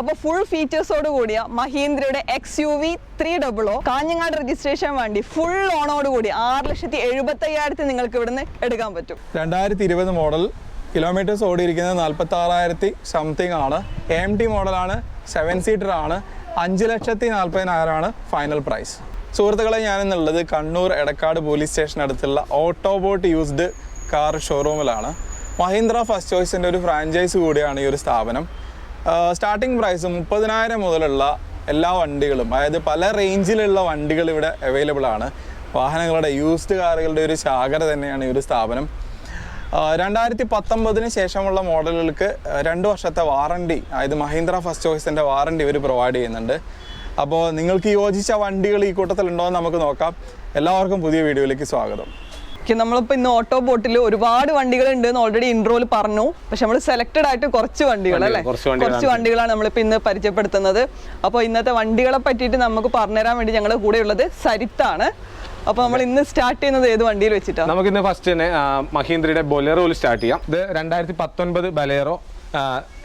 അപ്പൊ ഫുൾ ഫീച്ചേഴ്സോട് കൂടിയ മഹീന്ദ്രയുടെ X U V three double O Kanhangad registration വണ്ടി ഫുൾ ഓണോട് കൂടി ആറ് ലക്ഷത്തി എഴുപത്തി അയ്യായിരത്തി നിങ്ങൾക്ക് ഇവിടുന്ന് എടുക്കാൻ പറ്റും. രണ്ടായിരത്തി ഇരുപത് മോഡൽ കിലോമീറ്റേഴ്സ് ഓടിയിരിക്കുന്നത് നാൽപ്പത്തി ആറായിരത്തി സംതിങ് ആണ്. എം ടി മോഡലാണ് സെവൻ സീറ്റർ ആണ് അഞ്ച് ലക്ഷത്തി നാൽപ്പതിനായിരമാണ് ഫൈനൽ പ്രൈസ് സുഹൃത്തുക്കളെ ഞാനിന്നുള്ളത് കണ്ണൂർ എടക്കാട് പോലീസ് സ്റ്റേഷൻ അടുത്തുള്ള ഓട്ടോബോട്ട് യൂസ്ഡ് കാർ ഷോറൂമിലാണ് മഹീന്ദ്ര ഫസ്റ്റ് ചോയ്സിന്റെ ഒരു ഫ്രാഞ്ചൈസ് കൂടിയാണ് ഈ ഒരു സ്ഥാപനം. സ്റ്റാർട്ടിംഗ് പ്രൈസ് മുപ്പതിനായിരം മുതലുള്ള എല്ലാ വണ്ടികളും അതായത് പല റേഞ്ചിലുള്ള വണ്ടികൾ ഇവിടെ അവൈലബിൾ ആണ്. വാഹനങ്ങളുടെ യൂസ്ഡ് കാറുകളുടെ ഒരു ശാഖര തന്നെയാണ് ഈ ഒരു സ്ഥാപനം. രണ്ടായിരത്തി പത്തൊമ്പതിന് ശേഷമുള്ള മോഡലുകൾക്ക് രണ്ട് വർഷത്തെ വാറണ്ടി അതായത് മഹീന്ദ്ര ഫസ്റ്റ് ചോയ്സിന്റെ വാറണ്ടി ഇവർ പ്രൊവൈഡ് ചെയ്യുന്നുണ്ട്. അപ്പോൾ നിങ്ങൾക്ക് യോജിച്ച വണ്ടികൾ ഈ കൂട്ടത്തിലുണ്ടോയെന്ന് നമുക്ക് നോക്കാം. എല്ലാവർക്കും പുതിയ വീഡിയോയിലേക്ക് സ്വാഗതം. നമ്മളിപ്പോൾ ഇന്ന് ഓട്ടോ ബോട്ടിൽ ഒരുപാട് വണ്ടികൾ ഉണ്ട് എന്ന് ഓൾറെഡി ഇൻട്രോയിൽ പറഞ്ഞു. പക്ഷെ നമ്മൾ സെലക്ടഡ് ആയിട്ട് കുറച്ച് വണ്ടികൾ അല്ലേ? കുറച്ച് വണ്ടികളാണ് നമ്മളിപ്പോൾ ഇന്ന് പരിചയപ്പെടുത്തുന്നത്. അപ്പോൾ ഇന്നത്തെ വണ്ടികളെ പറ്റിയിട്ട് നമുക്ക് പറഞ്ഞുതരാൻ വേണ്ടി ഞങ്ങളുടെ കൂടെയുള്ളത് സരിത്താണ്. അപ്പൊ നമ്മൾ ഇന്ന് സ്റ്റാർട്ട് ചെയ്യുന്നത് ഏത് വണ്ടിയിൽ വെച്ചിട്ടാണ് നമുക്ക് ഇന്ന് ഫസ്റ്റ് തന്നെ മഹീന്ദ്രയുടെ ബൊലേറോയിൽ സ്റ്റാർട്ട് ചെയ്യാം. ഇത് രണ്ടായിരത്തി പത്തൊൻപത് ബലേറോ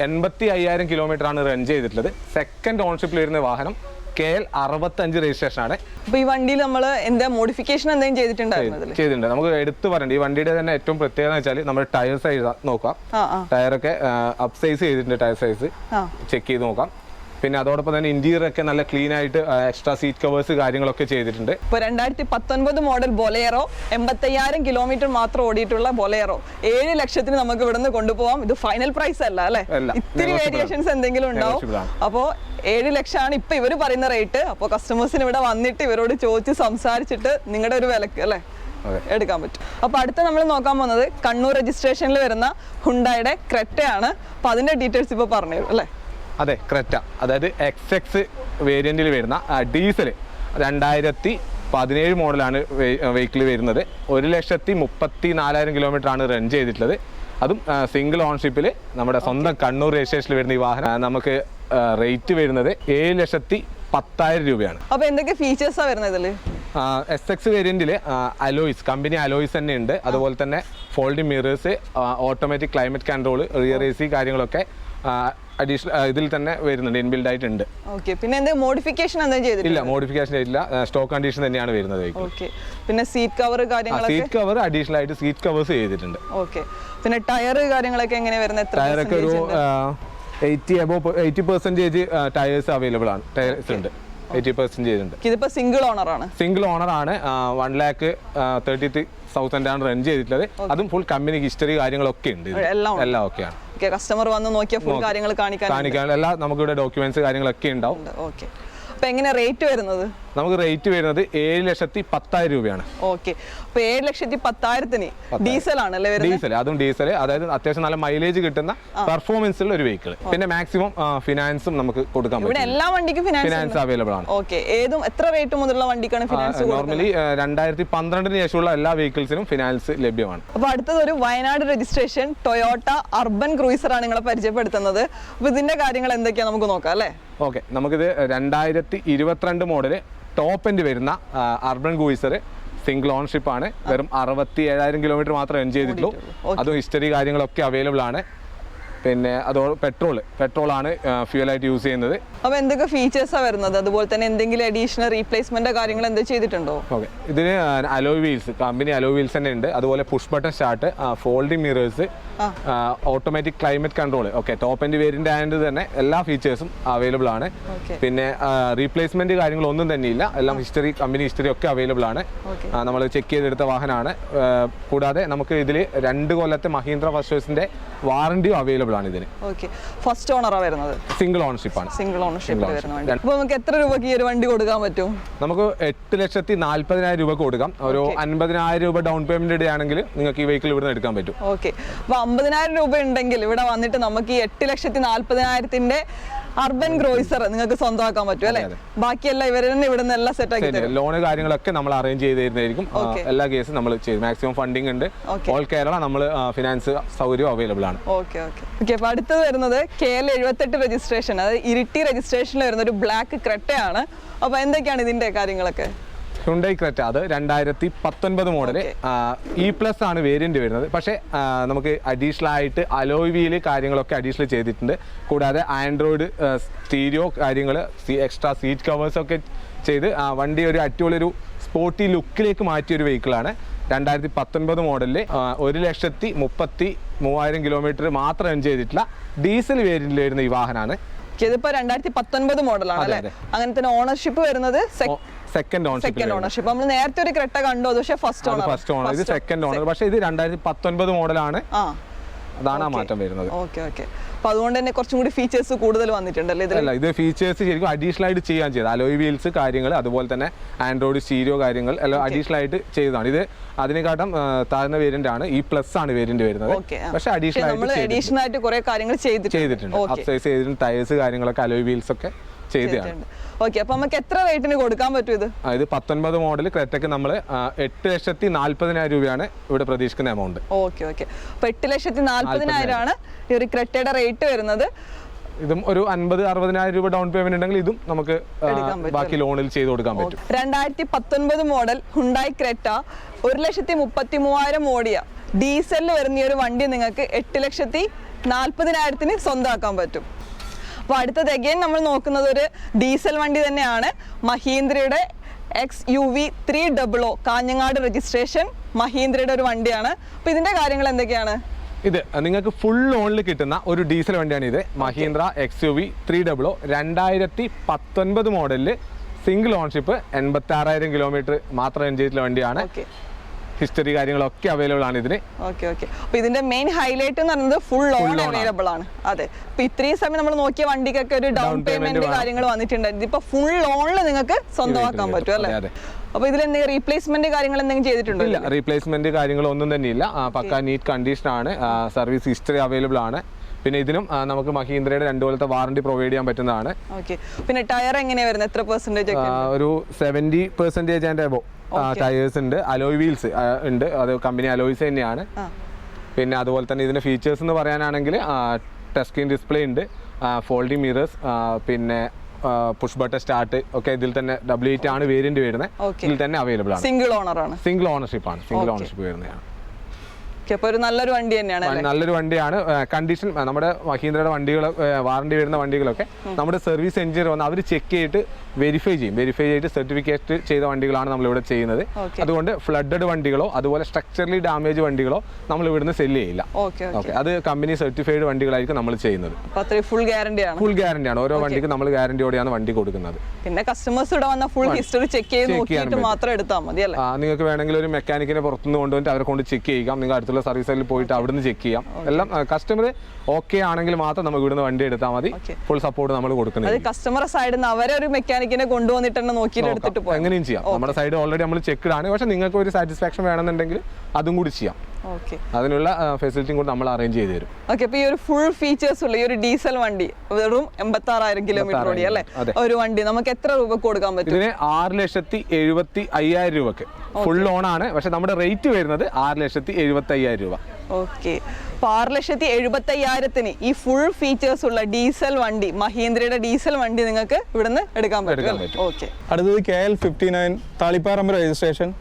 എൺപത്തി അയ്യായിരം കിലോമീറ്റർ ആണ് റൺ ചെയ്തിട്ടുള്ളത്. സെക്കൻഡ് ഓൺഷിപ്പിൽ വരുന്ന വാഹനം കെ എൽ അറുപത്തഞ്ച് രജിസ്ട്രേഷൻ ആണ് ഈ വണ്ടിയിൽ നമ്മൾ എന്താ മോഡിഫിക്കേഷൻ എന്തെങ്കിലും ചെയ്തിട്ടുണ്ടായിരുന്നു ചെയ്തിട്ടുണ്ട്. നമുക്ക് എടുത്തു പറയണ്ട. ഈ വണ്ടിയുടെ തന്നെ ഏറ്റവും പ്രത്യേകത എന്ന് വെച്ചാൽ നമ്മൾ ടയർ സൈസ് നോക്കാം. ടയറൊക്കെ അപ്പ് സൈസ് ചെയ്തിട്ടുണ്ട് ടയർ സൈസ് ചെക്ക് ചെയ്ത് നോക്കാം. പിന്നെ അതോടൊപ്പം തന്നെ ഇന്റീരിയർ ഒക്കെ നല്ല ക്ലീൻ ആയിട്ട് എക്സ്ട്രാ സീറ്റ് കവേഴ്സ് കാര്യങ്ങളൊക്കെ ചെയ്തിട്ടുണ്ട്. ഇപ്പോൾ രണ്ടായിരത്തി പത്തൊൻപത് മോഡൽ ബൊലേറോ എൺപത്തയ്യായിരം കിലോമീറ്റർ മാത്രം ഓടിയിട്ടുള്ള ബൊലേറോ ഏഴ് ലക്ഷത്തിന് നമുക്ക് ഇവിടുന്ന് കൊണ്ടുപോകാം ഇത് ഫൈനൽ പ്രൈസ് അല്ല അല്ലെ. ഇത്തിരി വേരിയേഷൻസ് എന്തെങ്കിലും ഉണ്ടാവും. അപ്പോൾ ഏഴ് ലക്ഷമാണ് ഇപ്പൊ ഇവർ പറയുന്ന റേറ്റ് അപ്പോൾ കസ്റ്റമേഴ്സിന് ഇവിടെ വന്നിട്ട് ഇവരോട് ചോദിച്ച് സംസാരിച്ചിട്ട് നിങ്ങളുടെ ഒരു വിലക്ക് അല്ലേ? എടുക്കാൻ പറ്റും. അപ്പോൾ അടുത്ത നമ്മൾ നോക്കാൻ പോകുന്നത് കണ്ണൂർ രജിസ്ട്രേഷനിൽ വരുന്ന ഹുണ്ടായുടെ ക്രെറ്റയാണ് അപ്പോൾ അതിന്റെ ഡീറ്റെയിൽസ് ഇപ്പോൾ പറഞ്ഞു അല്ലേ? അതെ ക്രെറ്റ. അതായത് എക്സ് എക്സ് വേരിയന്റിൽ വരുന്ന ഡീസൽ രണ്ടായിരത്തി പതിനേഴ് മോഡലാണ് വെഹിക്കിൾ വരുന്നത്. ഒരു ലക്ഷത്തി മുപ്പത്തി നാലായിരം കിലോമീറ്റർ ആണ് റൺ ചെയ്തിട്ടുള്ളത്. അതും സിംഗിൾ ഓൺഷിപ്പിൽ നമ്മുടെ സ്വന്തം കണ്ണൂർ രജിസ്ട്രേഷനിൽ വരുന്ന ഈ വാഹനം നമുക്ക് റേറ്റ് വരുന്നത് ഏഴ് ലക്ഷത്തി പത്തായിരം രൂപയാണ്. അപ്പോൾ എന്തൊക്കെ ഫീച്ചേഴ്സാണ് വരുന്നത് ഇതിൽ എസ് എക്സ് വേരിയന്റിൽ അലോയ്സ് കമ്പനി അലോയ്സ് തന്നെ ഉണ്ട്. അതുപോലെ തന്നെ folding mirrors automatic climate control rear A C കാര്യങ്ങളൊക്കെ അഡീഷണൽ ഇതിൽ തന്നെ വരുന്നുണ്ട് ഇൻബിൽഡ് ആയിട്ടുണ്ട്. ഓക്കെ പിന്നെ എന്തെങ്കിലും മോഡിഫിക്കേഷൻ എന്തെങ്കിലും ചെയ്തിട്ടില്ല ഇല്ല മോഡിഫിക്കേഷൻ ഇല്ല സ്റ്റോക്ക് കണ്ടീഷൻ തന്നെയാണ് വരുന്നത് ഓക്കെ പിന്നെ സീറ്റ് കവർ കാര്യങ്ങൾ സീറ്റ് കവർ അഡീഷണൽ ആയിട്ട് സീറ്റ് കവേഴ്സ് ചെയ്തിട്ടുണ്ട്. ഓക്കെ പിന്നെ ടയർ കാര്യങ്ങളൊക്കെ എങ്ങനെ വരുന്നത്? ടയറൊക്കെ ഒരു? Eighty above eighty percentage tyres available ആണ്. ടയേഴ്സ് ഉണ്ട്. എയ്റ്റി പെർസെന്റേജ് ഉണ്ട്. ഇതിപ്പോൾ സിംഗിൾ ഓണർ ആണ്. സിംഗിൾ ഓണർ ആണ്. One lakh thirty three thousand ആണ് റൺ ചെയ്തിട്ടുള്ളത്. അതും ഫുൾ കമ്പനി ഹിസ്റ്ററി കാര്യങ്ങളൊക്കെ ഉണ്ട്. എല്ലാം. എല്ലാം ഓക്കെയാണ് ഓക്കെ കസ്റ്റമർ വന്ന് നോക്കിയ ഫുൾ കാര്യങ്ങൾ കാണിക്കാൻ കാണിക്കാൻ നമുക്ക് ഇവിടെ ഡോക്യുമെന്റ്സ് കാര്യങ്ങളൊക്കെ ഉണ്ടാവും. ഓക്കെ അപ്പൊ എങ്ങനെ റേറ്റ് വരുന്നത്? നമുക്ക് റേറ്റ് വരുന്നത് ഏഴ് ലക്ഷത്തി പത്തായിരം രൂപയാണ്. ഓക്കെ അപ്പൊ ഏഴ് ലക്ഷത്തി പത്തായിരത്തിന് ഡീസൽ ആണല്ലേ ഡീസൽ അതും ഡീസൽ അതായത് അത്യാവശ്യം നല്ല മൈലേജ് കിട്ടുന്ന പെർഫോമൻസ് ഉള്ള ഒരു വെഹിക്കിൾ പിന്നെ മാക്സിമം ഫിനാൻസും നമുക്ക് കൊടുക്കാൻ ഇവിടെ പറ്റും. എല്ലാ വണ്ടിക്കും ഫിനാൻസ് അവൈലബിൾ ആണ്. ഓക്കെ ഏതും എത്ര റേറ്റ് മുതലുള്ള വണ്ടിക്കാണ് ഫിനാൻസ് നോർമലി രണ്ടായിരത്തി പന്ത്രണ്ടിന് ശേഷമുള്ള എല്ലാ വെഹിക്കിൾസിനും ഫിനാൻസ് ലഭ്യമാണ്. അപ്പൊ അടുത്തത് ഒരു Wayanad registration Toyota Urban Cruiser ആണ് നിങ്ങളെ പരിചയപ്പെടുത്തുന്നത്. അപ്പൊ ഇതിന്റെ കാര്യങ്ങൾ എന്തൊക്കെയാ നമുക്ക് നോക്കാം അല്ലേ? ഓക്കെ നമുക്കിത് രണ്ടായിരത്തി ഇരുപത്തിരണ്ട് മോഡൽ ടോപ്പ് എൻഡ് വരുന്ന അർബൻ ഗൂയിസർ സിംഗിൾ ഓൺഷിപ്പ് ആണ്. വെറും അറുപത്തി ഏഴായിരം കിലോമീറ്റർ മാത്രമേ എൻ ചെയ്തിട്ടുള്ളൂ. അതും ഹിസ്റ്ററി കാര്യങ്ങളൊക്കെ അവൈലബിൾ ആണ്. പിന്നെ അതോ പെട്രോൾ പെട്രോൾ ആണ് ഫ്യൂൽ ആയിട്ട് യൂസ് ചെയ്യുന്നത്. അപ്പോൾ എന്തൊക്കെ ഫീച്ചേഴ്സാണ് വരുന്നത്? അതുപോലെ തന്നെ എന്തെങ്കിലും അഡീഷണൽ റീപ്ലേസ്മെന്റ് കാര്യങ്ങൾ എന്ത് ചെയ്തിട്ടുണ്ടോ? ഓക്കെ. ഇതിന് alloy wheels company alloy wheels തന്നെ ഉണ്ട്. അതുപോലെ push button start folding mirrors automatic climate control okay top end variant ആയതുകൊണ്ട് തന്നെ എല്ലാ ഫീച്ചേഴ്സും അവൈലബിൾ ആണ്. പിന്നെ റീപ്ലേസ്മെന്റ് കാര്യങ്ങളൊന്നും തന്നെ ഇല്ല. എല്ലാം ഹിസ്റ്ററി കമ്പനി ഹിസ്റ്ററി ഒക്കെ അവൈലബിൾ ആണ്. നമ്മൾ ചെക്ക് ചെയ്തെടുത്ത വാഹനമാണ് കൂടാതെ നമുക്ക് ഇതിൽ രണ്ട് കൊല്ലത്തെ മഹീന്ദ്ര ഫസ്റ്റേഴ്സിന്റെ വാറണ്ടിയും അവൈലബിൾ ആണ് ഇതിന്. ഫസ്റ്റ് ഓണറാ വരുന്നത്? സിംഗിൾ ഓണർഷിപ്പ് ആണ്. Single ownership ownership. നമുക്ക് എത്ര രൂപയ്ക്ക് ഈ ഒരു വണ്ടി കൊടുക്കാൻ പറ്റും? നമുക്ക് എട്ട് ലക്ഷത്തി നാല്പതിനായിരം രൂപ കൊടുക്കാം. ഒരു അൻപതിനായിരം രൂപ ഡൗൺ പേയ്മെന്റ് ഇടുകയാണെങ്കിൽ നിങ്ങൾക്ക് ഈ വെഹിക്കിൾ ഇവിടുന്ന് എടുക്കാൻ പറ്റും. ഓക്കെ അമ്പതിനായിരം രൂപ ഉണ്ടെങ്കിൽ ഇവിടെ വന്നിട്ട് നമുക്ക് ഈ എട്ട് ലക്ഷത്തി നാല്പതിനായിരത്തിന്റെ അർബൻ ഗ്രോയിസർ നിങ്ങൾക്ക് സ്വന്തമാക്കാൻ പറ്റും അല്ലെ? ബാക്കിയെല്ലാം ഇവർ തന്നെ ഇവിടെ നിന്ന് എല്ലാം സെറ്റ് ആക്കി ലോണ് കാര്യങ്ങളൊക്കെ നമ്മൾ അറേഞ്ച് ചെയ്ത് തരുന്നതായിരിക്കും എല്ലാ കേസും നമ്മൾ ചെയ്തു മാക്സിമം ഫണ്ടിങ് ഉണ്ട്. ഓൾ കേരള നമ്മൾ ഫിനാൻസ് സൗകര്യം അവൈലബിൾ ആണ്. ഓക്കെ ഓക്കെ ഓക്കെ അപ്പൊ അടുത്തത് വരുന്നത് കെ എൽ എഴുപത്തെട്ട് രജിസ്ട്രേഷൻ അതായത് ഇരിട്ടി രജിസ്ട്രേഷനിൽ വരുന്ന ഒരു ബ്ലാക്ക് ക്രെട്ടയാണ്. അപ്പൊ എന്തൊക്കെയാണ് ഇതിന്റെ കാര്യങ്ങളൊക്കെ? ഹുണ്ടൈ ക്രെറ്റ അത് രണ്ടായിരത്തി പത്തൊൻപത് മോഡൽ ഇ പ്ലസ് ആണ് വേരിയന്റ് വരുന്നത്. പക്ഷേ നമുക്ക് അഡീഷണൽ ആയിട്ട് അലോയ് വീൽ കാര്യങ്ങളൊക്കെ അഡീഷണൽ ചെയ്തിട്ടുണ്ട്. കൂടാതെ ആൻഡ്രോയിഡ് സ്റ്റീരിയോ കാര്യങ്ങൾ എക്സ്ട്രാ സീറ്റ് കവേഴ്സ് ഒക്കെ ചെയ്ത് ആ, വണ്ടി ഒരു അടിപൊളിയൊരു സ്പോർട്ടി ലുക്കിലേക്ക് മാറ്റിയ ഒരു വെഹിക്കിളാണ് രണ്ടായിരത്തി പത്തൊൻപത് മോഡലിൽ ഒരു ലക്ഷത്തി മുപ്പത്തി മൂവായിരം കിലോമീറ്റർ മാത്രം റൺ ചെയ്തിട്ടുള്ള ഡീസൽ വേരിയന്റിൽ വരുന്ന ഈ വാഹനമാണ് ഇതിപ്പോ രണ്ടായിരത്തി പത്തൊൻപത് മോഡലാണ് അല്ലേ? അങ്ങനെ തന്നെ ഓണർഷിപ്പ് വരുന്നത് സെക്കൻഡ് ഓണർഷിപ്പ് നമ്മൾ നേരത്തെ ഒരു ക്രെട്ട കണ്ടു പക്ഷേ ഫസ്റ്റ് ഓണർ ഫസ്റ്റ് ഓണർ ഇത് സെക്കൻഡ് ഓണർ പക്ഷേ ഇത് രണ്ടായിരത്തി പത്തൊൻപത് മോഡലാണ് അതാണ് ആ മാറ്റം വരുന്നത്. ഓക്കെ ഓക്കെ അപ്പൊ അതുകൊണ്ട് തന്നെ കുറച്ചും കൂടി ഫീച്ചേഴ്സ് കൂടുതൽ വന്നിട്ടുണ്ടല്ലേ അല്ല ഇത് ഫീച്ചേഴ്സ് ശരിക്കും അഡീഷണൽ ആയിട്ട് ചെയ്യാൻ ചെയ്തത് അലോയ് വീൽസ് കാര്യങ്ങൾ അതുപോലെ തന്നെ ആൻഡ്രോയിഡ് സ്റ്റീരിയോ കാര്യങ്ങൾ എല്ലാം അഡീഷണൽ ആയിട്ട് ചെയ്തതാണ്. ഇത് അതിനെക്കാട്ടും താഴ്ന്ന വേരിയന്റ് ആണ്. ഈ പ്ലസ് ആണ് വേരിയന്റ് വരുന്നത്. പക്ഷേ അഡീഷണൽ ആയിട്ട് ചെയ്തിട്ടുണ്ട്. അഡീഷണൽ ആയിട്ട് കുറെ കാര്യങ്ങൾ ചെയ്തിട്ടുണ്ട്. ചെയ്തിട്ടുണ്ട്. അപ്സൈസ് ചെയ്തിട്ടുണ്ട്. ടയേഴ്സ് കാര്യങ്ങളൊക്കെ അലോയ് വീൽസ് ഒക്കെ. ചെയ്തതാണ്. ഓക്കെ അപ്പൊ നമുക്ക് എത്ര റേറ്റിന് കൊടുക്കാൻ പറ്റും ഇത്? ഇത് പത്തൊൻപത് മോഡൽ ക്രെറ്റയ്ക്ക് നമ്മൾ എട്ട് ലക്ഷത്തി നാൽപ്പതിനായിരം രൂപയാണ് ഇവിടെ പ്രതീക്ഷിക്കുന്ന എമൗണ്ട് ഓക്കെ ഓക്കെ. അപ്പൊ എട്ട് ലക്ഷത്തി നാല്പതിനായിരം ആണ് ഈ ഒരു ക്രെട്ടയുടെ റേറ്റ് വരുന്നത്. ഇതും ഒരു അൻപത് അറുപതിനായിരം രൂപ ഡൗൺ പേയ്മെന്റ് ഉണ്ടെങ്കിൽ ഇതും നമുക്ക് ബാക്കി ലോണിൽ ചെയ്ത് കൊടുക്കാൻ പറ്റും. രണ്ടായിരത്തി പത്തൊൻപത് മോഡൽ ഹുണ്ടായി ക്രെറ്റ ഒരു ലക്ഷത്തി മുപ്പത്തി മൂവായിരം ഓടിയ ഡീസലിൽ വരുന്ന ഈ ഒരു വണ്ടി നിങ്ങൾക്ക് എട്ട് ലക്ഷത്തി നാൽപ്പതിനായിരത്തിന് സ്വന്തമാക്കാൻ പറ്റും. അപ്പോൾ അടുത്തത് അഗൈൻ നമ്മൾ നോക്കുന്നത് ഒരു ഡീസൽ വണ്ടി തന്നെയാണ്. മഹീന്ദ്രയുടെ X U V three double O Kanhangad registration മഹീന്ദ്രയുടെ ഒരു വണ്ടിയാണ്. അപ്പോൾ ഇതിന്റെ കാര്യങ്ങൾ എന്തൊക്കെയാണ്? ഇത് നിങ്ങൾക്ക് ഫുൾ ലോണിൽ കിട്ടുന്ന ഒരു ഡീസൽ വണ്ടിയാണ് ഇത്. Mahindra X U V three double O രണ്ടായിരത്തി പത്തൊൻപത് മോഡലിൽ സിംഗിൾ ഓൺഷിപ്പ് എൺപത്തി ആറായിരം കിലോമീറ്റർ മാത്രം എൻജിയിട്ടുള്ള വണ്ടിയാണ് ഹിസ്റ്ററി കാര്യങ്ങളൊക്കെ അവൈലബിൾ ആണ് ഇതിന്. ഓക്കെ ഓക്കെ അപ്പൊ ഇതിന്റെ മെയിൻ ഹൈലൈറ്റ് എന്ന് പറയുന്നത് ഫുൾ ലോൺ അവൈലബിൾ ആണ്. അതെ. അപ്പൊ ഇത്രയും സമയം നമ്മൾ നോക്കിയ വണ്ടിക്കൊക്കെ ഒരു ഡൗൺ പേയ്മെന്റ് കാര്യങ്ങൾ വന്നിട്ടുണ്ട്. ഇതിപ്പോ ഫുൾ ലോണിൽ നിങ്ങൾക്ക് സ്വന്തമാക്കാൻ പറ്റും അല്ലേ? അതെ, അപ്പൊ ഇതിൽ എന്തെങ്കിലും റീപ്ലേസ്മെന്റ് കാര്യങ്ങൾ എന്തെങ്കിലും ചെയ്തിട്ടുണ്ടോ ഇല്ല റീപ്ലേസ്മെന്റ് കാര്യങ്ങളൊന്നും തന്നെ ഇല്ല പക്ക നീറ്റ് കണ്ടീഷൻ ആണ്. സർവീസ് ഹിസ്റ്ററി അവൈലബിൾ ആണ്. പിന്നെ ഇതിനും നമുക്ക് മഹീന്ദ്രയുടെ രണ്ടു കൊല്ലത്തെ വാറണ്ടി പ്രൊവൈഡ് ചെയ്യാൻ പറ്റുന്നതാണ്. പിന്നെ ടയർ എങ്ങനെയാ വരുന്നത്? എത്ര പെർസെന്റേജ് ഒരു പെർസെന്റേജ് ആൻഡ് എബോ ടയേഴ്സ് ഉണ്ട്. അലോയ് വീൽസ് ഉണ്ട്. അത് കമ്പനി അലോയ്സ് തന്നെയാണ്. പിന്നെ അതുപോലെ തന്നെ ഇതിന്റെ ഫീച്ചേഴ്സ് എന്ന് പറയാനാണെങ്കിൽ ടച്ച് സ്ക്രീൻ ഡിസ്പ്ലേ ഉണ്ട്. ഫോൾഡിംഗ് മിറേഴ്സ് പിന്നെ പുഷ് ബട്ടൺ സ്റ്റാർട്ട് ഒക്കെ ഇതിൽ തന്നെ ഡബ്ല്യു എയ്റ്റ് ആണ് വേരിയന്റ് വരുന്നത്. ഇതിൽ തന്നെ അവൈലബിൾ ആണ്. സിംഗിൾ ഓണർ ആണ്. സിംഗിൾ ഓണർഷിപ്പ് ആണ്. സിംഗിൾ ഓണർഷിപ്പ് വരുന്നതാണ്. നല്ലൊരു വണ്ടി തന്നെയാണ് നല്ലൊരു വണ്ടിയാണ്. കണ്ടീഷൻ നമ്മുടെ മഹീന്ദ്രയുടെ വണ്ടികൾ വാറണ്ടി വരുന്ന വണ്ടികളൊക്കെ നമ്മുടെ സർവീസ് എഞ്ചിനീയർ വന്ന് അവർ ചെക്ക് ചെയ്തിട്ട് വെരിഫൈ ചെയ്യും. വെരിഫൈ ചെയ്തിട്ട് സർട്ടിഫിക്കറ്റ് ചെയ്ത വണ്ടികളാണ് നമ്മൾ ഇവിടെ ചെയ്യുന്നത് അതുകൊണ്ട് ഫ്ലഡഡ് വണ്ടികളോ അതുപോലെ സ്ട്രക്ചറലി ഡാമേജ് വണ്ടികളോ നമ്മൾ ഇവിടുന്ന് സെല്ല് ചെയ്യില്ല. ഓക്കെ അത് കമ്പനി സർട്ടിഫൈഡ് വണ്ടികളായിരിക്കും നമ്മൾ ചെയ്യുന്നത്. ഫുൾ ഗ്യാരണ്ടിയാണ് ഫുൾ ഗ്യാരണ്ടി ആണ്. ഓരോ വണ്ടിക്ക് നമ്മൾ ഗ്യാരണ്ടിയോടെയാണ് വണ്ടി കൊടുക്കുന്നത്. പിന്നെ കസ്റ്റമേഴ്സ് ഇവിടെ വന്ന ഫുൾ ഹിസ്റ്ററി ചെക്ക് ചെയ്ത് നോക്കിയിട്ട് മാത്രം എടുത്താൽ മതി അല്ലേ? നിങ്ങൾക്ക് വേണമെങ്കിൽ ഒരു മെക്കാനിക്കിനെ പുറത്തുനിന്ന് കൊണ്ടുവന്നിട്ട് അവരെ കൊണ്ട് ചെക്ക് ചെയ്യാം നിങ്ങൾ അടുത്തുള്ള സർവീസ് സെന്ററിൽ പോയിട്ട് അവിടുന്ന് ചെക്ക് ചെയ്യാം. എല്ലാം കസ്റ്റമർ ഓക്കെ ആണെങ്കിൽ മാത്രം നമുക്ക് ഇവിടുന്ന് വണ്ടി എടുത്താൽ മതി. ഫുൾ സപ്പോർട്ട് നമ്മൾ കൊടുക്കുന്നത് കസ്റ്റമർ സൈഡിൽ നിന്ന് അവരെ ഒരു മെക്കാനിക്കിനെ കൊണ്ടുവന്നിട്ട് തന്നെ നോക്കിയിട്ട് എടുത്തിട്ട് എങ്ങനെയും ചെയ്യാം. നമ്മുടെ സൈഡ് ഓൾറെഡി നമ്മൾ ചെക്ക് ആണ്. പക്ഷെ നിങ്ങൾക്ക് ഒരു സാറ്റിസ്ഫാക്ഷൻ വേണമെന്നുണ്ടെങ്കിൽ അതും കൂടി ചെയ്യാം. അതിനുള്ള ഫെസിലിറ്റിയും കൂടി നമ്മൾ അറേഞ്ച് ചെയ്തു തരും. ഓക്കെ അപ്പൊ ഈ ഒരു ഫുൾ ഫീച്ചേഴ്സ് ഉള്ള ഈ ഒരു ഡീസൽ വണ്ടി വെറും എൺപത്തി ആറായിരം കിലോമീറ്റർ ഓടി അല്ലേ? ഒരു വണ്ടി നമുക്ക് എത്ര രൂപ കൊടുക്കാൻ പറ്റും? ഇതിന് ആറ് ലക്ഷത്തി എഴുപത്തി അയ്യായിരം രൂപക്ക്. ഫുൾ ലോൺ ആണ് പക്ഷെ നമ്മുടെ റേറ്റ് വരുന്നത് ആറ് ലക്ഷത്തി എഴുപത്തി അയ്യായിരം രൂപ. ഓക്കെ അപ്പൊ ആറ് ലക്ഷത്തി എഴുപത്തി അയ്യായിരത്തിന് ഈ ഫുൾ ഫീച്ചേഴ്സ് ഉള്ള ഡീസൽ വണ്ടി മഹീന്ദ്രയുടെ ഡീസൽ വണ്ടി നിങ്ങൾക്ക് ഇവിടുന്ന് എടുക്കാൻ പറ്റും എടുക്കാൻ പറ്റും. ഓക്കെ അടുത്തത് K L fifty nine Taliparamba registration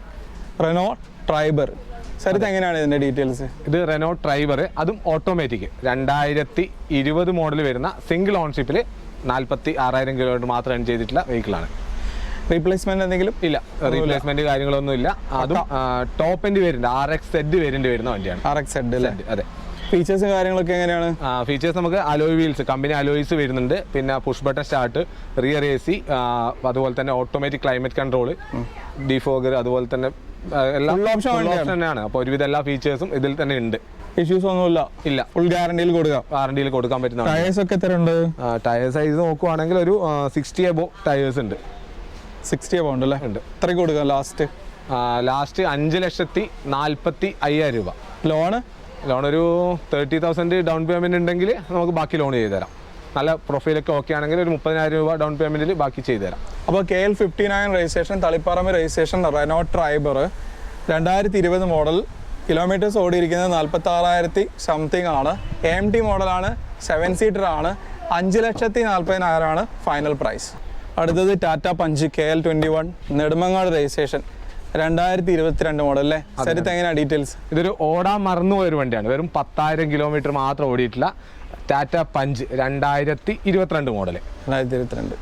Renault Triber Sarith എങ്ങനെയാണ് ഇതിന്റെ ഡീറ്റെയിൽസ് ഇത് റെനോ ഡ്രൈവർ അതും ഓട്ടോമാറ്റിക് രണ്ടായിരത്തി ഇരുപത് മോഡൽ വരുന്ന സിംഗിൾ ഓൺഷിപ്പിൽ നാൽപ്പത്തി ആറായിരം കിലോമീറ്റർ മാത്രം റൺ ചെയ്തിട്ടുള്ള വെഹിക്കിളാണ് റീപ്ലേസ്മെന്റ് എന്തെങ്കിലും? ഇല്ല റീപ്ലേസ്മെന്റ് കാര്യങ്ങളൊന്നും ഇല്ല. അതും top end variant R X Z variant വരുന്ന വണ്ടിയാണ്. ആർ എക്സ് സെഡ് അതെ. ഫീച്ചേഴ്സും കാര്യങ്ങളൊക്കെ എങ്ങനെയാണ്? ഫീച്ചേഴ്സ് നമുക്ക് അലോയ് വീൽസ് കമ്പനി അലോയ്സ് വരുന്നുണ്ട്. പിന്നെ push button start rear A C അതുപോലെ തന്നെ ഓട്ടോമാറ്റിക് ക്ലൈമറ്റ് കൺട്രോൾ ഡിഫോഗർ അതുപോലെ തന്നെ തന്നെയാണ്. അപ്പോൾ ഒരുവിധ എല്ലാ ഫീച്ചേഴ്സും ഇതിൽ തന്നെ ഉണ്ട്. ഇഷ്യൂസ് ഒന്നുമില്ല. ഇല്ല. ഫുൾ ഗ്യാരണ്ടിയിൽ കൊടുക്കാം. ഗ്യാരണ്ടിയിൽ കൊടുക്കാൻ പറ്റുന്ന ടയേഴ്സ് ഒക്കെ എത്ര ഉണ്ട് ടയർ സൈസ് നോക്കുവാണെങ്കിൽ ഒരു സിക്സ്റ്റി എബോ ടയേഴ്സ് ഉണ്ട്. സിക്സ്റ്റി എബോ ഉണ്ട് അല്ലേ ഉണ്ട്. എത്രയ്ക്ക് കൊടുക്കാം ലാസ്റ്റ് ലാസ്റ്റ് അഞ്ച് ലക്ഷത്തി നാൽപ്പത്തി അയ്യായിരം രൂപ. ലോണ് ലോൺ ഒരു തേർട്ടി തൗസൻഡ് ഡൗൺ പേയ്മെന്റ് ഉണ്ടെങ്കിൽ നമുക്ക് ബാക്കി ലോൺ ചെയ്ത് തരാം നല്ല പ്രൊഫൈലൊക്കെ ഓക്കെ ആണെങ്കിൽ ഒരു മുപ്പതിനായിരം രൂപ ഡൗൺ പേയ്മെന്റിൽ ബാക്കി ചെയ്ത് തരാം അപ്പോൾ K L fifty nine registration Taliparamba registration Renault Triber രണ്ടായിരത്തി ഇരുപത് മോഡൽ കിലോമീറ്റേഴ്സ് ഓടിയിരിക്കുന്നത് നാൽപ്പത്തി ആറായിരത്തി സംതിങ് ആണ് എം ടി മോഡലാണ് സെവൻ സീറ്റർ ആണ് അഞ്ച് ലക്ഷത്തി നാൽപ്പതിനായിരമാണ് ഫൈനൽ പ്രൈസ് അടുത്തത് Tata Punch K L twenty one Nedumangad registration രണ്ടായിരത്തി ഇരുപത്തിരണ്ട് മോഡൽ അല്ലേ സരിത്ത് എങ്ങനെയാണ് ഡീറ്റെയിൽസ് ഇതൊരു ഓടാൻ മറന്നു പോയ ഒരു വണ്ടിയാണ്. വെറും പത്തായിരം കിലോമീറ്റർ മാത്രം ഓടിയിട്ടില്ല. ടാറ്റ പഞ്ച് രണ്ടായിരത്തി ഇരുപത്തിരണ്ട് മോഡൽ രണ്ടായിരത്തി ഇരുപത്തിരണ്ട്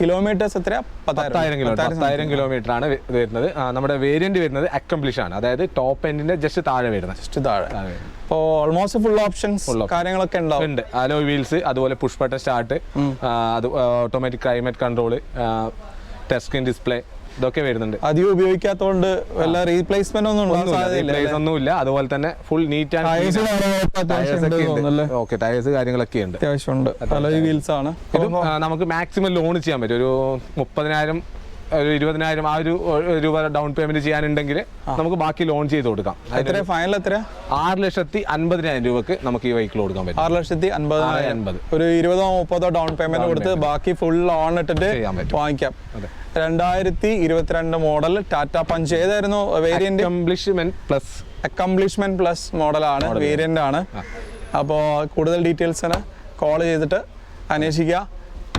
കിലോമീറ്റേഴ്സ് എത്ര പത്തായിരം കിലോമീറ്റർ പത്തായിരം കിലോമീറ്റർ ആണ് വരുന്നത്. നമ്മുടെ വേരിയന്റ് വരുന്നത് അക്കംപ്ലിഷ് ആണ് അതായത് ടോപ്പ് എൻഡിന്റെ ജസ്റ്റ് താഴെ വരുന്നത്. ജസ്റ്റ് താഴെ. അപ്പോൾ ഓൾമോസ്റ്റ് ഫുൾ ഓപ്ഷൻസ് കാര്യങ്ങളൊക്കെ ഉണ്ടാവും. ഉണ്ട്. അലോ വീൽസ് അതുപോലെ പുഷ് ബട്ടൺ സ്റ്റാർട്ട് അത് automatic climate control touch screen display ഇതൊക്കെ വരുന്നുണ്ട്. അധികം ഉപയോഗിക്കാത്തതുകൊണ്ട് വല്ല റീപ്ലേസ്മെന്റ് ഒന്നും റീപ്ലേസ് ഒന്നുമില്ല. അതുപോലെ തന്നെ ഫുൾ നീറ്റ് തോന്നുന്നല്ലേ? ഓക്കെ ടയേഴ്സ് കാര്യങ്ങളൊക്കെ ഉണ്ട്. അത്യാവശ്യമുണ്ട് വീൽസ് ആണ്. നമുക്ക് മാക്സിമം ലോൺ ചെയ്യാൻ പറ്റും. ഒരു മുപ്പതിനായിരം ഒരു ഇരുപതിനായിരം ആ ഒരു രൂപ ഡൗൺ പേയ്മെന്റ് ചെയ്യാനുണ്ടെങ്കിൽ നമുക്ക് ബാക്കി ലോൺ ചെയ്ത് കൊടുക്കാം. എത്ര ഫൈനൽ എത്ര ആറ് ലക്ഷത്തി അൻപതിനായിരം രൂപക്ക് നമുക്ക് ഈ വെഹിക്കിൾ കൊടുക്കാൻ പറ്റും. ആറ് ലക്ഷത്തി അൻപതിനായിരം. അൻപത്. ഒരു ഇരുപതോ മുപ്പതോ ഡൗൺ പേയ്മെന്റ് കൊടുത്ത് ബാക്കി ഫുൾ ലോൺ ഇട്ടിട്ട് ചെയ്യാൻ പറ്റും. വാങ്ങിക്കാം. രണ്ടായിരത്തി ഇരുപത്തിരണ്ട് മോഡൽ ടാറ്റ പഞ്ച് ഏതായിരുന്നു variant accomplishment plus accomplishment plus മോഡലാണ് വേരിയന്റ് ആണ്. അപ്പോൾ കൂടുതൽ ഡീറ്റെയിൽസിന് കോൾ ചെയ്തിട്ട് അന്വേഷിക്കുക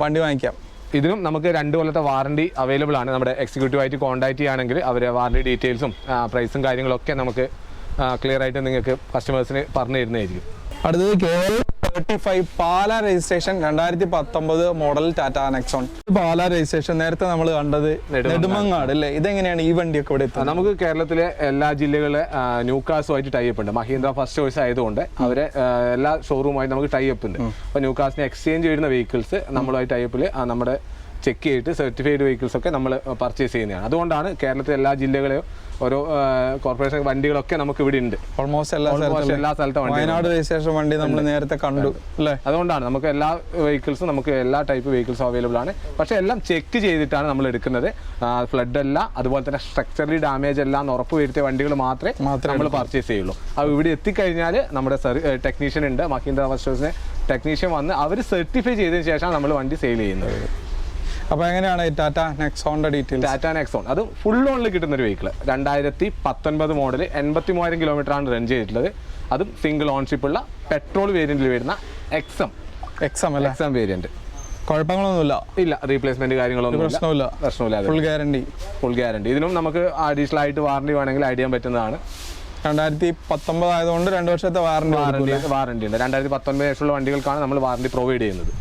വണ്ടി വാങ്ങിക്കാം. ഇതിനും നമുക്ക് രണ്ട് കൊല്ലത്തെ വാറണ്ടി അവൈലബിൾ ആണ്. നമ്മുടെ എക്സിക്യൂട്ടീവ് ആയിട്ട് കോൺടാക്ട് ചെയ്യുകയാണെങ്കിൽ അവർ വാറണ്ടി ഡീറ്റെയിൽസും പ്രൈസും കാര്യങ്ങളൊക്കെ നമുക്ക് ക്ലിയർ ആയിട്ട് നിങ്ങൾക്ക് കസ്റ്റമേഴ്സിന് പറഞ്ഞു തരുന്നതായിരിക്കും. അടുത്തത് K L thirty five Pala registration രണ്ടായിരത്തി പത്തൊമ്പത് model Tata Nexon. Pala registration നേരത്തെ നമ്മൾ കണ്ടത് നെടുമങ്ങാട്. അല്ലേ? ഇതെങ്ങനെയാണ് ഈ വണ്ടിയൊക്കെ ഇവിടെ എത്തുന്നത്? നമുക്ക് കേരളത്തിലെ എല്ലാ ജില്ലകളിലെ ന്യൂകാസുമായിട്ട് ടൈപ്പ് ഉണ്ട്. മഹീന്ദ്ര ഫസ്റ്റ് ചോയ്സ് ആയതുകൊണ്ട് അവരെ എല്ലാ ഷോറൂമായിട്ട് നമുക്ക് ടൈ അപ്പ് ഉണ്ട്. അപ്പോൾ ന്യൂകാസിനെ എക്സ്ചേഞ്ച് ചെയ്യുന്ന വെഹിക്കിൾസ് ടൈ ടൈപ്പിൽ നമ്മുടെ ചെക്ക് ചെയ്തിട്ട് സർട്ടിഫൈഡ് വെഹിക്കിൾസ് ഒക്കെ നമ്മൾ പർച്ചേസ് ചെയ്യുന്നതാണ്. അതുകൊണ്ടാണ് കേരളത്തിലെ എല്ലാ ജില്ലകളെയും ഓരോ കോർപ്പറേഷൻ വണ്ടികളൊക്കെ നമുക്ക് ഇവിടെ ഉണ്ട്. ഓൾമോസ്റ്റ് എല്ലാ സ്ഥലത്തും എല്ലാ സ്ഥലത്തും വണ്ടി വയനാട് രജിസ്ട്രേഷൻ വണ്ടി നമ്മൾ നേരത്തെ കണ്ടു അല്ലേ? അതുകൊണ്ടാണ് നമുക്ക് എല്ലാ വെഹിക്കിൾസും നമുക്ക് എല്ലാ ടൈപ്പ് വെഹിക്കിൾസും അവൈലബിൾ ആണ്. പക്ഷെ എല്ലാം ചെക്ക് ചെയ്തിട്ടാണ് നമ്മൾ എടുക്കുന്നത്. ഫ്ലഡ് അല്ല അതുപോലെ തന്നെ സ്ട്രക്ചറലി ഡാമേജ് അല്ല എന്ന് ഉറപ്പ് വരുത്തിയ വണ്ടികൾ മാത്രമേ മാത്രമേ നമ്മൾ പർച്ചേസ് ചെയ്യുള്ളൂ. അത് ഇവിടെ എത്തിക്കഴിഞ്ഞാൽ നമ്മുടെ ടെക്നീഷ്യൻ ഉണ്ട് മഹീന്ദ്ര വർഷേഴ്സിനെ ടെക്നീഷ്യൻ വന്ന് അവർ സർട്ടിഫൈ ചെയ്തതിന് ശേഷമാണ് നമ്മൾ വണ്ടി സെയിൽ ചെയ്യുന്നത്. അപ്പൊ എങ്ങനെയാണ് ഈ Tata Nexon details Tata Nexon അത് ഫുൾ ഓണിൽ കിട്ടുന്ന ഒരു വെഹിക്കിൾ രണ്ടായിരത്തി പത്തൊൻപത് മോഡൽ എൺപത്തി മൂവായിരം കിലോമീറ്റർ ആണ് റൺ ചെയ്തിട്ടുള്ളത്. അതും സിംഗിൾ ഓൺഷിപ്പ് ഉള്ള പെട്രോൾ വേരിയന്റിൽ വരുന്ന എക്സം എക്സം അല്ല? എക്സം വേരിയന്റ് കുഴപ്പങ്ങളൊന്നുമില്ല. ഇല്ല റീപ്ലേസ്മെന്റ് കാര്യങ്ങളൊന്നും. പ്രശ്നമില്ല. പ്രശ്നമില്ല ഫുൾ ഗ്യാരണ്ടി ഫുൾ ഗ്യാരണ്ടി ഇതിനും നമുക്ക് അഡീഷണൽ ആയിട്ട് വാറണ്ടി വേണമെങ്കിൽ ആഡ് ചെയ്യാൻ പറ്റുന്നതാണ്. രണ്ടായിരത്തി പത്തൊമ്പത് ആയതുകൊണ്ട് രണ്ട് വർഷത്തെ വാറണ്ടി വാറണ്ടി വാറണ്ടി ഉണ്ട്. രണ്ടായിരത്തി പത്തൊൻപത് ശേഷമുള്ള വണ്ടികൾക്കാണ് നമ്മൾ വാറണ്ടി പ്രൊവൈഡ് ചെയ്യുന്നത്.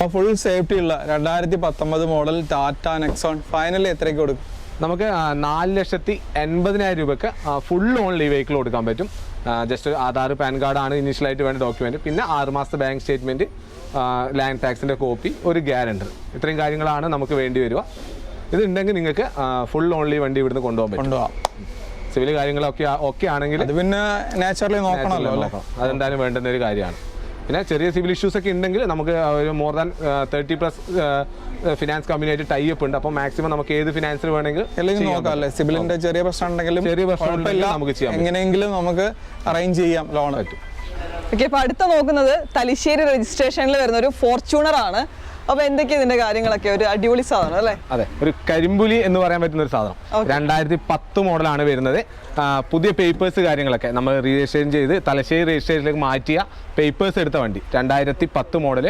അപ്പോൾ ഫുൾ സേഫ്റ്റി ഉള്ള രണ്ടായിരത്തി പത്തൊമ്പത് മോഡൽ ടാറ്റ നെക്സോൺ ഫൈനലി എത്രയ്ക്ക് കൊടുക്കും? നമുക്ക് നാല് ലക്ഷത്തി എൺപതിനായിരം രൂപയ്ക്ക് ഫുൾ ഓൺലി വെഹിക്കിൾ കൊടുക്കാൻ പറ്റും. ജസ്റ്റ് ആധാർ പാൻ കാർഡാണ് ഇനീഷ്യലായിട്ട് വേണ്ട ഡോക്യുമെന്റ് പിന്നെ ആറ് മാസത്തെ ബാങ്ക് സ്റ്റേറ്റ്മെന്റ് ലാൻഡ് ടാക്സിന്റെ കോപ്പി ഒരു ഗ്യാരണ്ടർ ഇത്രയും കാര്യങ്ങളാണ് നമുക്ക് വേണ്ടി വരിക. ഇതുണ്ടെങ്കിൽ നിങ്ങൾക്ക് ഫുൾ ഓൺലി വണ്ടി ഇവിടുന്ന് കൊണ്ടുപോകാൻ പറ്റും. കൊണ്ടുപോകാം. സിവിൽ കാര്യങ്ങളൊക്കെ ഓക്കെ ആണെങ്കിൽ പിന്നെ നാച്ചുറലി നോക്കണമല്ലോ. അതെന്തായാലും വേണ്ടുന്ന ഒരു കാര്യമാണ്. പിന്നെ ചെറിയ സിവിൽ ഇഷ്യൂസ് ഒക്കെ ഉണ്ടെങ്കിൽ നമുക്ക് ഒരു more than thirty plus finance കമ്പനിയായിട്ട് tie up ഉണ്ട്. അപ്പോൾ മാക്സിമം നമുക്ക് ഏത് ഫിനാൻസിൽ വേണമെങ്കിൽ അല്ലെങ്കിൽ നോക്കാം അല്ലേ? സിബിലിന്റെ ചെറിയ പ്രശ്നം ഉണ്ടെങ്കിലും ചെറിയ പ്രശ്നം നമുക്ക് ചെയ്യാം. എങ്ങനെയെങ്കിലും നമുക്ക് അറേഞ്ച് ചെയ്യാം ലോൺ പറ്റും. ഓക്കെ അപ്പൊ അടുത്ത നോക്കുന്നത് തലശ്ശേരി രജിസ്ട്രേഷനിൽ വരുന്ന ഒരു ഫോർച്യൂണർ ആണ്. അപ്പൊ എന്തൊക്കെയാ ഇതിന്റെ കാര്യങ്ങളൊക്കെ? ഒരു അടിപൊളി സാധനം അല്ലേ? അതെ ഒരു കരിമ്പുലി എന്ന് പറയാൻ പറ്റുന്ന ഒരു സാധനം. രണ്ടായിരത്തി പത്ത് മോഡലാണ് വരുന്നത്. പുതിയ പേപ്പേഴ്സ് കാര്യങ്ങളൊക്കെ നമ്മൾ രജിസ്ട്രേഷൻ ചെയ്ത് തലശ്ശേരി രജിസ്ട്രേഷനിലേക്ക് മാറ്റിയ പേപ്പേഴ്സ് എടുത്ത വണ്ടി. രണ്ടായിരത്തി പത്ത് model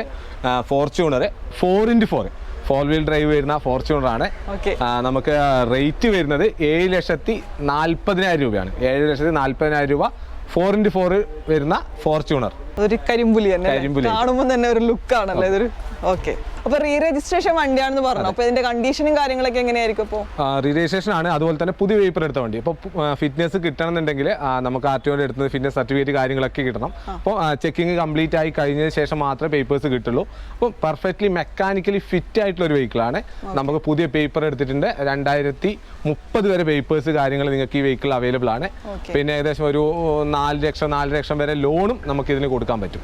Fortuner four into four four wheel drive വരുന്ന ഫോർച്യൂണർ ആണ്. നമുക്ക് റേറ്റ് വരുന്നത് ഏഴ് ലക്ഷത്തി നാൽപ്പതിനായിരം രൂപയാണ്. ഏഴ് ലക്ഷത്തി നാൽപ്പതിനായിരം രൂപ ഫോർ ഇന്റു ഫോർ വരുന്ന ഫോർച്യൂണർ ഒരു കരിമ്പുലി തന്നെ കരിമ്പുലി. കാണുമ്പോൾ തന്നെ ഒരു ലുക്ക് ആണല്ലേ? ഇതൊരു ഓക്കെ അപ്പൊ റീ രജിസ്ട്രേഷൻ വണ്ടിയാണെന്ന് പറഞ്ഞു. അപ്പൊ ഇതിന്റെ കണ്ടീഷനും കാര്യങ്ങളൊക്കെ എങ്ങനെയായിരിക്കും അപ്പോ രജിസ്ട്രേഷൻ ആണ്. അതുപോലെ തന്നെ പുതിയ പേപ്പർ എടുത്ത വണ്ടി. അപ്പോൾ ഫിറ്റ്നസ് കിട്ടണമെന്നുണ്ടെങ്കിൽ നമുക്ക് ആർ ടി എടുത്തത് ഫിറ്റ്നസ് സർട്ടിഫിക്കറ്റ് കാര്യങ്ങളൊക്കെ കിട്ടണം. അപ്പോൾ ചെക്കിങ് കംപ്ലീറ്റ് ആയി കഴിഞ്ഞതിന് ശേഷം മാത്രമേ പേപ്പേഴ്സ് കിട്ടുള്ളൂ. അപ്പോൾ പെർഫെക്റ്റ്ലി മെക്കാനിക്കലി ഫിറ്റ് ആയിട്ടുള്ള ഒരു വെഹിക്കിളാണ് നമുക്ക് പുതിയ പേപ്പർ എടുത്തിട്ടുണ്ട്. രണ്ടായിരത്തി മുപ്പത് വരെ പേപ്പേഴ്സ് കാര്യങ്ങൾ നിങ്ങൾക്ക് ഈ വെഹിക്കിൾ അവൈലബിൾ ആണ്. പിന്നെ ഏകദേശം ഒരു നാല് ലക്ഷം നാല് ലക്ഷം വരെ ലോണും നമുക്ക് ഇതിന് കൊടുക്കാൻ പറ്റും.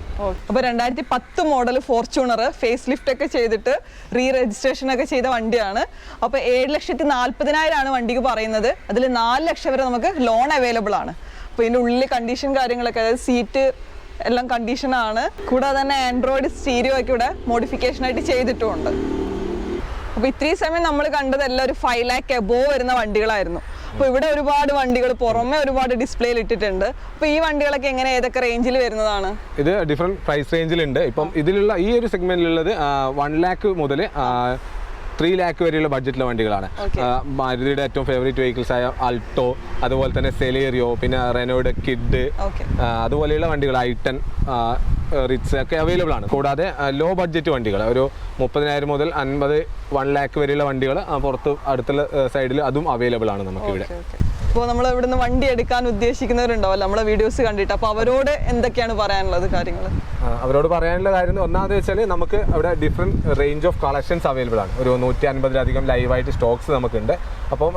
അപ്പോൾ രണ്ടായിരത്തി പത്ത് മോഡൽ ഫോർച്യൂണർ ഫേസ് ലിഫ്റ്റ് ഒക്കെ ചെയ്തിട്ട് റീ രജിസ്ട്രേഷൻ ഒക്കെ ചെയ്ത വണ്ടിയാണ്. അപ്പോൾ ഏഴ് ലക്ഷത്തി നാല്പതിനായിരം ആണ് വണ്ടിക്ക് പറയുന്നത്. അതിൽ നാല് ലക്ഷം വരെ നമുക്ക് ലോൺ അവൈലബിൾ ആണ്. അപ്പോൾ ഇതിന്റെ ഉള്ളിൽ കണ്ടീഷൻ കാര്യങ്ങളൊക്കെ അതായത് സീറ്റ് എല്ലാം കണ്ടീഷൻ ആണ്. കൂടാതെ തന്നെ ആൻഡ്രോയിഡ് സ്റ്റീരിയോ ഒക്കെ ഇവിടെ മോഡിഫിക്കേഷൻ ആയിട്ട് ചെയ്തിട്ടുമുണ്ട്. അപ്പൊ ഇത്രയും സമയം നമ്മൾ കണ്ടത് എല്ലാം ഒരു ഫൈവ് ലാക്ക് എബോ വരുന്ന വണ്ടികളായിരുന്നു. അപ്പോൾ ഇവിടെ ഒരുപാട് വണ്ടികൾ പുറമെ ഒരുപാട് ഡിസ്പ്ലേയിൽ ഇട്ടിട്ടുണ്ട്. അപ്പോൾ ഈ വണ്ടികളൊക്കെ എങ്ങനെ ഏതൊക്കെ റേഞ്ചിൽ വരുന്നതാണ്? ഇത് ഡിഫറെന്റ് പ്രൈസ് റേഞ്ചിലുണ്ട് ഇപ്പം ഇതിലുള്ള ഈ ഒരു സെഗ്മെന്റിലുള്ളത് വൺ ലാക്ക് മുതൽ ത്രീ ലാക്ക് വരെയുള്ള ബഡ്ജറ്റിലെ വണ്ടികളാണ്. മാരുതിയുടെ ഏറ്റവും ഫേവറേറ്റ് വെഹിക്കിൾസ് ആയ അൾട്ടോ അതുപോലെ തന്നെ സെലേറിയോ പിന്നെ റെനോയുടെ കിഡ് അതുപോലെയുള്ള വണ്ടികൾ ഐട്ടൺ റിറ്റ്സ് ഒക്കെ അവൈലബിൾ ആണ്. കൂടാതെ ലോ ബഡ്ജറ്റ് വണ്ടികൾ ഒരു മുപ്പതിനായിരം മുതൽ അൻപത് വൺ ലാക്ക് വരെയുള്ള വണ്ടികൾ പുറത്ത് അടുത്തുള്ള സൈഡിൽ അതും അവൈലബിൾ ആണ് നമുക്ക് ഇവിടെ. ഇപ്പോൾ നമ്മൾ ഇവിടുന്ന് വണ്ടി എടുക്കാൻ ഉദ്ദേശിക്കുന്നവരുണ്ടാവല്ലോ നമ്മളെ വീഡിയോസ് കണ്ടിട്ട്. അപ്പോൾ അവരോട് എന്തൊക്കെയാണ് പറയാനുള്ളത് കാര്യങ്ങൾ അവരോട് പറയാനുള്ള കാര്യം ഒന്നാമത് വെച്ചാൽ നമുക്ക് അവിടെ different range of collections available ആണ്. ഒരു നൂറ്റി അൻപതിലധികം ലൈവായിട്ട് സ്റ്റോക്സ് നമുക്കുണ്ട്. അപ്പം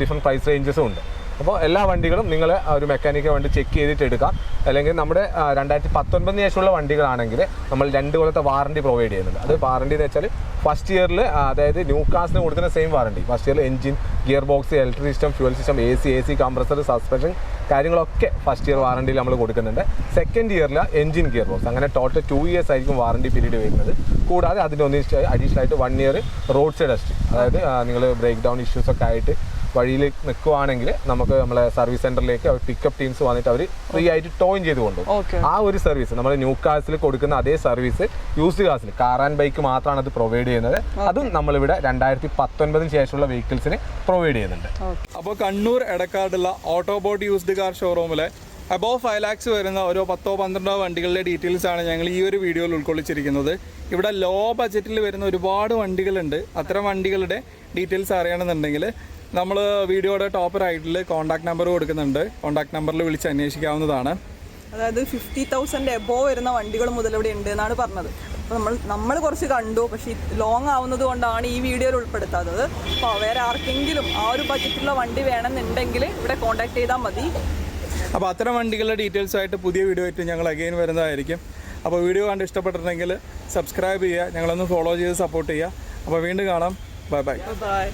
ഡിഫറെന്റ് പ്രൈസ് റേഞ്ചസും ഉണ്ട്. അപ്പോൾ എല്ലാ വണ്ടികളും നിങ്ങൾ ഒരു മെക്കാനിക്കൽ വണ്ടി ചെക്ക് ചെയ്തിട്ട് എടുക്കാം. അല്ലെങ്കിൽ നമ്മുടെ രണ്ടായിരത്തി പത്തൊൻപതിന് ശേഷമുള്ള വണ്ടികളാണെങ്കിൽ നമ്മൾ രണ്ട് കൊല്ലത്തെ വാറണ്ടി പ്രൊവൈഡ് ചെയ്യുന്നുണ്ട്. അത് വാറണ്ടി എന്ന് വെച്ചാൽ ഫസ്റ്റ് ഇയറിൽ അതായത് ന്യൂ കാസിന് കൊടുക്കുന്ന സെയിം വാറണ്ടി ഫസ്റ്റ് ഇയറിൽ engine gear box electric system fuel system A C A C compressor suspension കാര്യങ്ങളൊക്കെ ഫസ്റ്റ് ഇയർ വാറണ്ടിയിൽ നമ്മൾ കൊടുക്കുന്നുണ്ട്. സെക്കൻഡ് ഇയറിൽ എഞ്ചിൻ ഗിയർ ബോക്സ് അങ്ങനെ ടോട്ടൽ ടു ഇയേഴ്സ് ആയിരിക്കും വാറണ്ടി പീരീഡ് വരുന്നത്. കൂടാതെ അതിന്റെ ഒന്നിച്ച് അഡീഷണൽ ആയിട്ട് one year road side test അതായത് നിങ്ങൾ ബ്രേക്ക് ഡൗൺ ഇഷ്യൂസൊക്കെ ആയിട്ട് വഴിയിൽ നിൽക്കുവാണെങ്കിൽ നമുക്ക് നമ്മളെ സർവീസ് സെന്ററിലേക്ക് പിക്കപ്പ് ടീംസ് വന്നിട്ട് അവർ ഫ്രീ ആയിട്ട് ടോയിൻ ചെയ്ത് കൊണ്ടുപോകും ആ ഒരു സർവീസ് നമ്മൾ ന്യൂ കാസിൽ കൊടുക്കുന്ന അതേ സർവീസ് യൂസ് കാസിൽ കാർ ആൻഡ് ബൈക്ക് മാത്രമാണ് അത് പ്രൊവൈഡ് ചെയ്യുന്നത്. അതും നമ്മളിവിടെ രണ്ടായിരത്തി പത്തൊൻപതിന് ശേഷമുള്ള വെഹിക്കിൾസിന് പ്രൊവൈഡ് ചെയ്യുന്നുണ്ട്. അപ്പോൾ കണ്ണൂർ എടക്കാടുള്ള ഓട്ടോബോട്ട് യൂസ്ഡ് കാർ ഷോറൂമിലെ അബോവ് ഫൈവ് ലാക്സ് വരുന്ന ഓരോ പത്തോ പന്ത്രണ്ടോ വണ്ടികളുടെ ഡീറ്റെയിൽസ് ആണ് ഞങ്ങൾ ഈ ഒരു വീഡിയോയിൽ ഉൾക്കൊള്ളിച്ചിരിക്കുന്നത്. ഇവിടെ ലോ ബജറ്റിൽ വരുന്ന ഒരുപാട് വണ്ടികളുണ്ട്. അത്തരം വണ്ടികളുടെ ഡീറ്റെയിൽസ് അറിയണമെന്നുണ്ടെങ്കിൽ നമ്മൾ വീഡിയോയുടെ ടോപ്പ് റൈറ്റിൽ കോൺടാക്ട് നമ്പർ കൊടുക്കുന്നുണ്ട്. കോൺടാക്ട് നമ്പറിൽ വിളിച്ച് അന്വേഷിക്കാവുന്നതാണ്. അതായത് ഫിഫ്റ്റി തൗസൻഡ് എബോ വരുന്ന വണ്ടികൾ മുതൽ ഇവിടെ ഉണ്ട് എന്നാണ് പറഞ്ഞത്. അപ്പോൾ നമ്മൾ നമ്മൾ കുറച്ച് കണ്ടു പക്ഷേ ലോങ് ആവുന്നത് കൊണ്ടാണ് ഈ വീഡിയോയിൽ ഉൾപ്പെടുത്താത്തത്. അപ്പോൾ വേറെ ആർക്കെങ്കിലും ആ ഒരു ബജറ്റുള്ള വണ്ടി വേണമെന്നുണ്ടെങ്കിൽ ഇവിടെ കോൺടാക്ട് ചെയ്താൽ മതി. അപ്പോൾ അത്തരം വണ്ടികളുടെ ഡീറ്റെയിൽസ് ആയിട്ട് പുതിയ വീഡിയോ ആയിട്ട് ഞങ്ങൾ അഗെയിൻ വരുന്നതായിരിക്കും. അപ്പോൾ വീഡിയോ കണ്ട് ഇഷ്ടപ്പെട്ടിട്ടുണ്ടെങ്കിൽ സബ്സ്ക്രൈബ് ചെയ്യുക ഞങ്ങളൊന്ന് ഫോളോ ചെയ്ത് സപ്പോർട്ട് ചെയ്യുക. അപ്പോൾ വീണ്ടും കാണാം. Bye bye bye